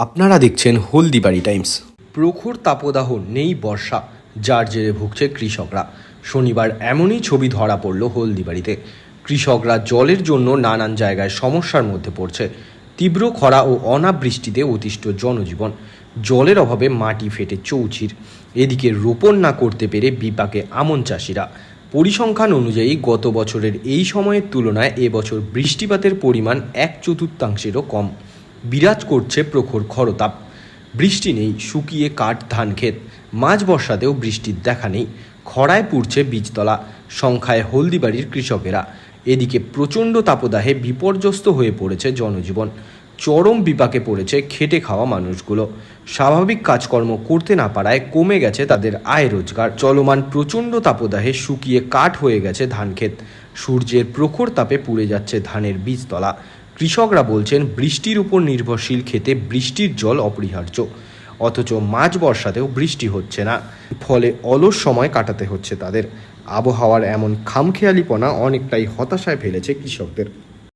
আপনারা দেখছেন হলদিবাড়ি টাইমস। প্রখর তাপদাহ নেই বর্ষা, যার জেরে ভুগছে কৃষকরা। শনিবার এমনই ছবি ধরা পড়ল হলদিবাড়িতে। কৃষকরা জলের জন্য নানান জায়গায় সমস্যার মধ্যে পড়ছে। তীব্র খরা ও অনাবৃষ্টিতে অতিষ্ঠ জনজীবন। জলের অভাবে মাটি ফেটে চৌচির। এদিকে রোপণ না করতে পেরে বিপাকে আমন চাষিরা। পরিসংখ্যান অনুযায়ী গত বছরের এই সময়ের তুলনায় এবছর বৃষ্টিপাতের পরিমাণ এক চতুর্থাংশেরও কম। বিরাজ করছে প্রখর খরতাপ। বৃষ্টি নেই, শুকিয়ে কাঠ, ধান, ক্ষেত। মাঝ বর্ষাতেও বৃষ্টির দেখা নেই। খরায় পুড়ছে বীজতলা সংখ্যায় হলদিবাড়ির কৃষকেরা। এদিকে প্রচণ্ড তাপদাহে বিপর্যস্ত হয়ে পড়েছে জনজীবন। চরম বিপাকে পড়েছে খেটে খাওয়া মানুষগুলো। স্বাভাবিক কাজকর্ম করতে না পারায় কমে গেছে তাদের আয় রোজগার। চলমান প্রচণ্ড তাপদাহে শুকিয়ে কাঠ হয়ে গেছে ধান, ক্ষেত। সূর্যের প্রখর তাপে পুড়ে যাচ্ছে ধানের বীজতলা। কৃষকরা বলছেন, বৃষ্টির উপর নির্ভরশীল খেতে বৃষ্টির জল অপরিহার্য। অথচ মাঝ বর্ষাতেও বৃষ্টি হচ্ছে না। ফলে অলস সময় কাটাতে হচ্ছে তাদের। আবহাওয়ার এমন খামখেয়ালিপনা অনেকটাই হতাশায় ফেলেছে কৃষকদের।